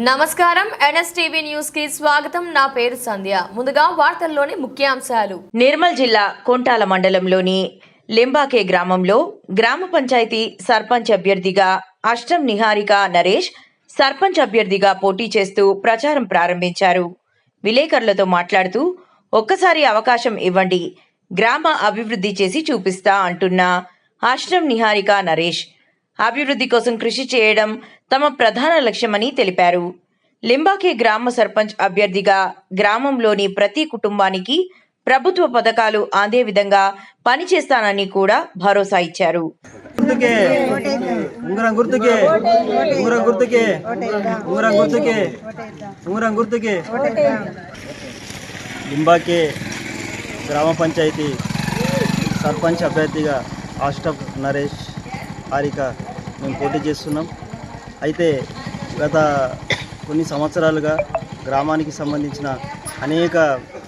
నమస్కారం. ఎన్ఎస్టీవీ న్యూస్కి స్వాగతం. నా పేరు సంధ్య. ముందుగా వార్తల్లోని ముఖ్యాంశాలు. నిర్మల్ జిల్లా కొంటాల మండలంలోని లింబాకే గ్రామంలో గ్రామ పంచాయతీ సర్పంచ్ అభ్యర్థిగా అష్టం నిహారిక నరేష్ సర్పంచ్ అభ్యర్థిగా పోటీ చేస్తూ ప్రచారం ప్రారంభించారు. విలేకరులతో మాట్లాడుతూ ఒక్కసారి అవకాశం ఇవ్వండి. గ్రామ అభివృద్ధి చేసి చూపిస్తా అంటున్న అష్టం నిహారిక నరేష్ అభివృద్ధి కోసం కృషి చేయడం తమ ప్రధాన లక్ష్యమని తెలిపారు. లింబాకే గ్రామ సర్పంచ్ అభ్యర్థిగా గ్రామంలోని ప్రతి కుటుంబానికి ప్రభుత్వ పథకాలు అందే విధంగా పనిచేస్తానని కూడా భరోసా ఇచ్చారు. లింబాకే గ్రామ పంచాయతీ సర్పంచ్ అభ్యర్థిగా ఆస్టఫ్ నరేష్ హారిక మేము పోటీ చేస్తున్నాం. అయితే గత కొన్ని సంవత్సరాలుగా గ్రామానికి సంబంధించిన అనేక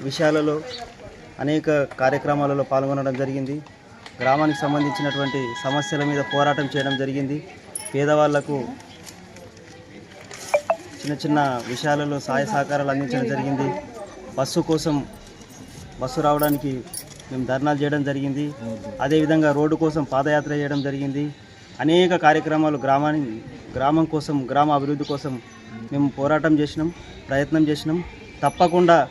విషయాలలో అనేక కార్యక్రమాలలో పాల్గొనడం జరిగింది. గ్రామానికి సంబంధించినటువంటి సమస్యల మీద పోరాటం చేయడం జరిగింది. పేదవాళ్ళకు చిన్న చిన్న విషయాలలో సహాయ సహకారాలు అందించడం జరిగింది. బస్సు కోసం బస్సు రావడానికి మేము ధర్నాలు చేయడం జరిగింది. అదేవిధంగా రోడ్డు కోసం పాదయాత్ర చేయడం జరిగింది. అనేక కార్యక్రమాలు గ్రామాన్ని గ్రామం కోసం గ్రామ అభివృద్ధి కోసం మేము పోరాటం చేసినాం ప్రయత్నం చేసినాం. తప్పకుండా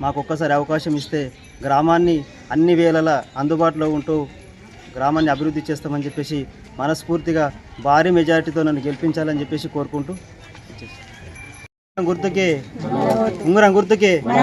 మాకు ఒక్కసారి అవకాశం ఇస్తే గ్రామాన్ని అన్ని వేళలా అందుబాటులో ఉంటూ గ్రామాన్ని అభివృద్ధి చేస్తామని చెప్పేసి మనస్ఫూర్తిగా భారీ మెజారిటీతో నన్ను గెలిపించాలని చెప్పేసి కోరుకుంటూ. గుర్తుకే ఉంగరం గుర్తుకే.